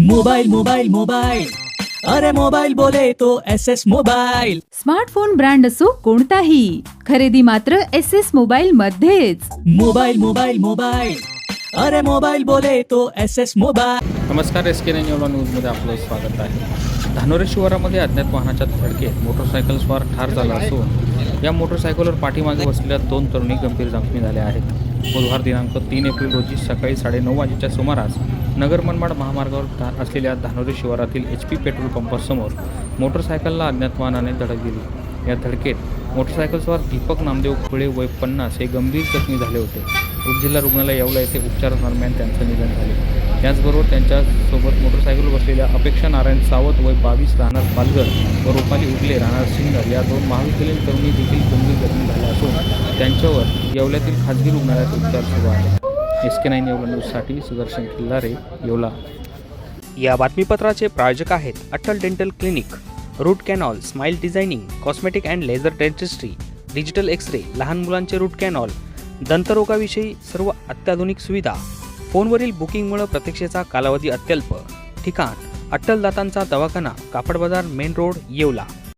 Mobile mobile mobile अरे mobile बोले तो S S mobile smartphone brand असो कोणताही. खरेदी मात्र एस एस मोबाईल मध्येच. मोबाइल मोबाइल मोबाइल अरे मोबाइल बोले तो एस एस मोबाइल नमस्कार एस के न्यूला न्यूजमध्ये आपलं स्वागत आहे. धानोरे शिवारामध्ये अज्ञात वाहनाच्या धडकेत मोटरसायकल स्वार ठार झाला असून या मोटरसायकलवर पाठीमागे बसलेल्या दोन तरुणी गंभीर जखमी झाल्या आहेत. बुधवार दिनांक तीन एप्रिल रोजी सकाळी साडेनऊ वाजेच्या सुमारास नगर मनमाड महामार्गावर धा असलेल्या धानोरी शिवारातील एच पी पेट्रोल पंपासमोर मोटरसायकलला अज्ञात वाहनाने धडक दिली. या धडकेत मोटरसायकलस्वार दीपक नामदेव खुळे वय पन्नास हे गंभीर जखमी झाले होते. उपजिल्हा रुग्णालय येवला येथे उपचारादरम्यान त्यांचं निधन झाले. त्याचबरोबर त्यांच्यासोबत मोटरसायकलवर बसलेल्या अपेक्षा नारायण सावत वय बावीस राहणार पालघर व रुपाली उगले राहणार सिन्नर या दोन महाविद्यालयीन तरुणी देखील गंभीर जखमी त्यांच्यावर येवल्यातील खाजगी रुग्णालयात उपचार सुरू आहेत. एस के नाईन येवला न्यूजसाठी सुदर्शन खिल्लारे येवला. या बातमीपत्राचे प्रायोजक आहेत Atal dental clinic root canal smile designing cosmetic and laser dentistry digital X ray लहान मुलांचे रूट कॅनॉल दंतरोगाविषयी सर्व अत्याधुनिक सुविधा फोनवरील बुकिंगमुळे प्रतीक्षेचा कालावधी अत्यल्प. ठिकाण अट्टल दातांचा दवाखाना कापड बाजार मेन रोड येवला.